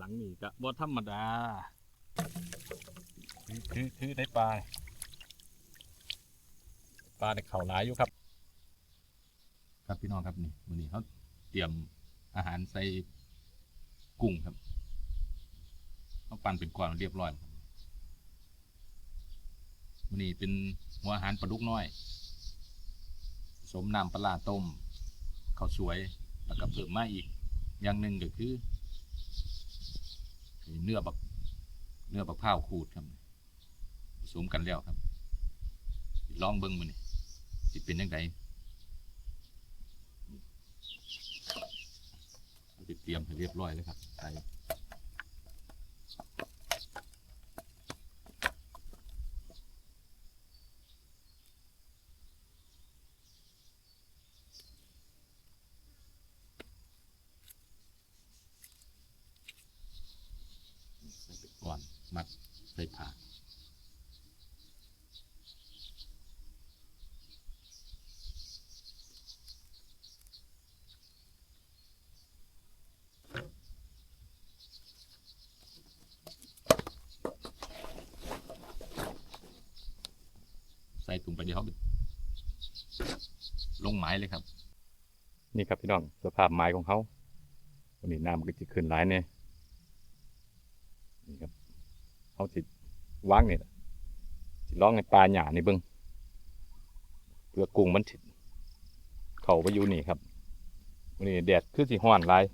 หลังนี่ก็บ่ธรรมดาคือคือได้ปลาปลาในเขาหลายอยู่ครับ ครับพี่น้องครับนี่วันนี้เขาเตรียมอาหารใส่กุ้งครับเขาปั่นเป็นก้อนเรียบร้อยครับวันนี้เป็นหัวอาหารปลาดุกน้อยสมน้ำปลาร้าต้มข้าวสวยแล้วก็เพิ่มมาอีก อย่างหนึ่งก็คือ เนื้อบักเนื้อบักผ้าวขูดครับผสมกันแล้วครับลองเบิ้งมันนี่สิเป็นยังไงเตรียมให้เรียบร้อยเลยครับใส่ใส่ไปก่อน มัดใส่ผ่าใส่ถุงไปเดี๋ยวเขาลงไม้เลยครับ นี่ครับพี่น้องสภาพไม้ของเขาวันนี้น้ำก็จะขึ้นหลายเนี่ยนี่ครับ เขาสิวางนี่ล่ะสิร้องในปลาหยาในเบิ้งเพื่อกุ้งมันถิดเข่าไปอยู่นี่ครับวันนี้แดดคือสิห้อนหลาย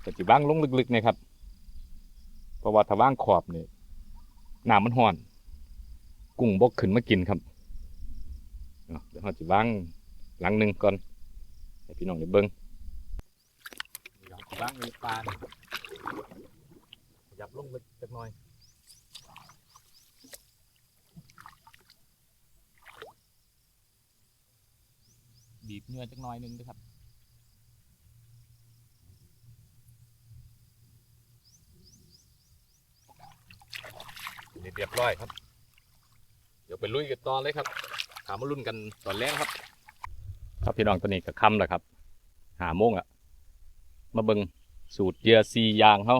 แต่สิว่างลงลึกๆเนี่ยครับเพราะว่าถ้าว่างขอบนี่น้ำมันห้อน กุ้งบกขึ้นมากินครับเดี๋ยวเราจะว่างหลังหนึ่งก่อนให้พี่น้องได้เบิ้งเดี๋ยวว่างในปลานี่ขยับลงลึกจักหน่อย บีบเนื้อจักหน่อยหนึงด้วยครับนี่เรียบร้อยครับ เดี๋ยวไปลุยกันต่อเลยครับ ถามมารุ่นกันตอนแรกครับ ครับพี่น้องตัวนี้ก็ค่ำแล้วครับ หาโมงอะมาเบิงสูตรเหยื่อซียางเขา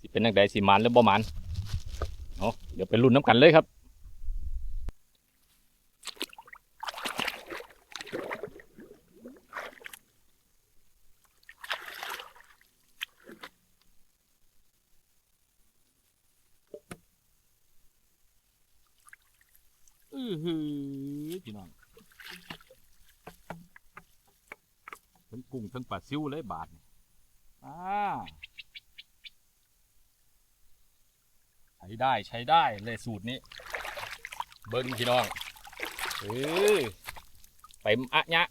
สิเป็นนักใดสีมันหรือบ่มันเอาเดี๋ยวไปรุ่นน้ำกันเลยครับ อหือพี่น้องทั้งกุ้งทั้งปลาซิวเลยบาทนี่อ่าใช้ได้ใช้ได้เลยสูตรนี้ เบิ้งพี่น้องเออไปอะยะ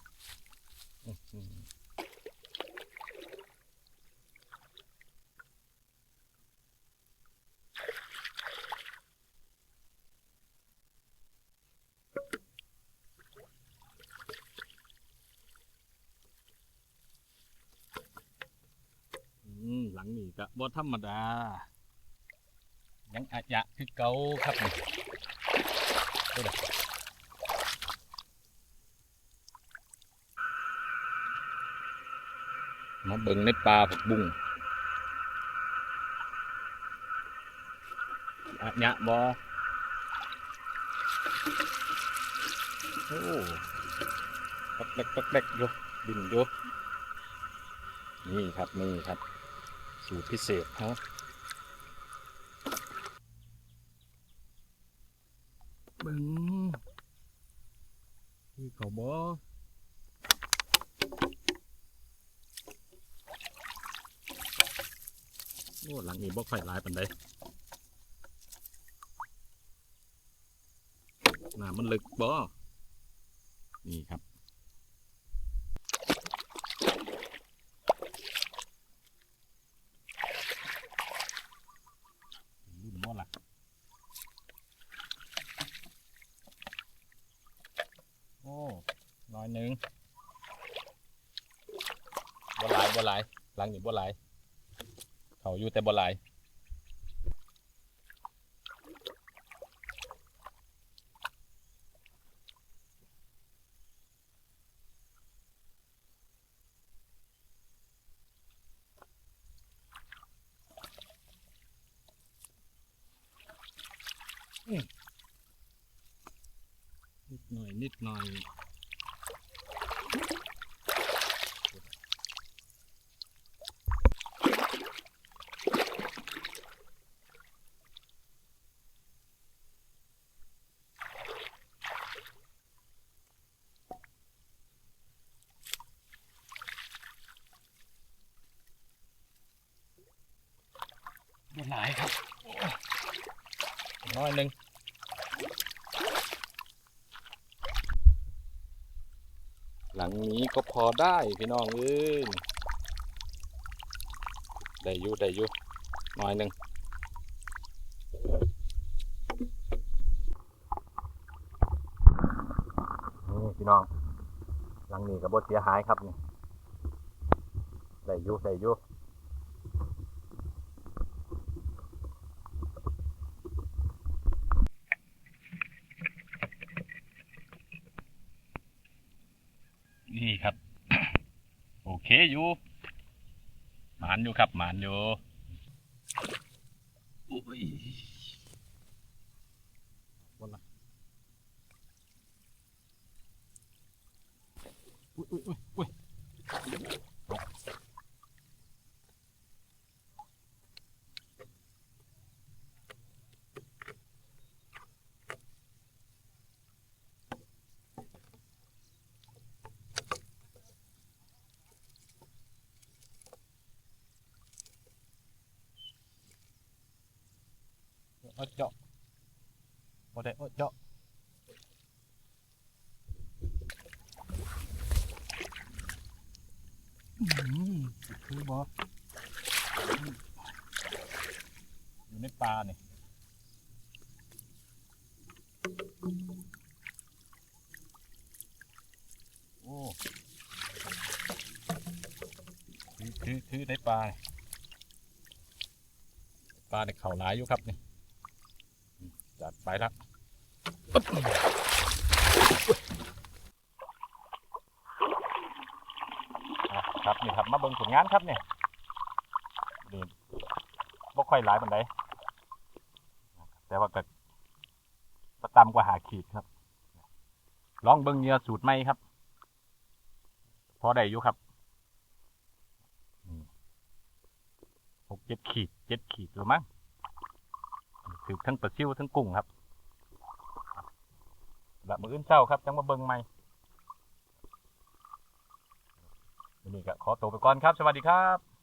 อื้อ หลังนี้ก็บ่ธรรมดา ยังอะยะคือเก่าครับนี่ดูดิมาเบิ่งในปลาผักบุ้งอะยะบ่โอ้ปักเล็กปักเล็กอยู่ดินอยู่นี่ครับ นี่ครับ สูตรพิเศษเขาเบิ่งคือเขาบ่โอ้หลังนี้บ่ค่อยหลายปานใดน้ำมันลึกบ่นี่ครับ หนึ่งบ่หลายบ่หลายหลังหนี่บ่หลาย เขาอยู่แต่บ่หลายนิดหน่อยนิดหน่อย ดูหลายครับน้อยหนึ่งหลังนี้ก็พอได้พี่น้องเอ้ยได้อยู่ได้อยู่น้อยหนึ่งนี่พี่น้อง หลังนี้กับบดเสียหายครับนี่ได้อยู่ได้อยู่ นี่ครับ โอ เคอยู่หมานอยู่ครับหมานอยู่อุ้ยบนละอุ้ยอุ้ยอุ้ย อาเจาะบ่ได้เอาเจาะอืมคือบ่อยู่ในป่าเนี่ยโอ้คือคือคือในป่าปลาในเขาหลายอยู่ครับเนี่ย จัดไปแล้วอะครับนี่ครับมาเบิ่งผลงานครับเนี่ยนี่บ่ค่อยหลายปันไดแต่ว่าก็ประตำกว่าหาขีดครับ ลองเบิ่งเหงื่อสูตรใหมครับ พอได้อยู่ครับหกเจ็ดขีดเจ็ดขีดหรือมั้ง ถือทั้งปลาซิวทั้งกุ้งครับแบบมืออื่นเช้าครับจังมาเบิ่งใหม่วันนี้ก็ขอตัวไปก่อนครับ สวัสดีครับ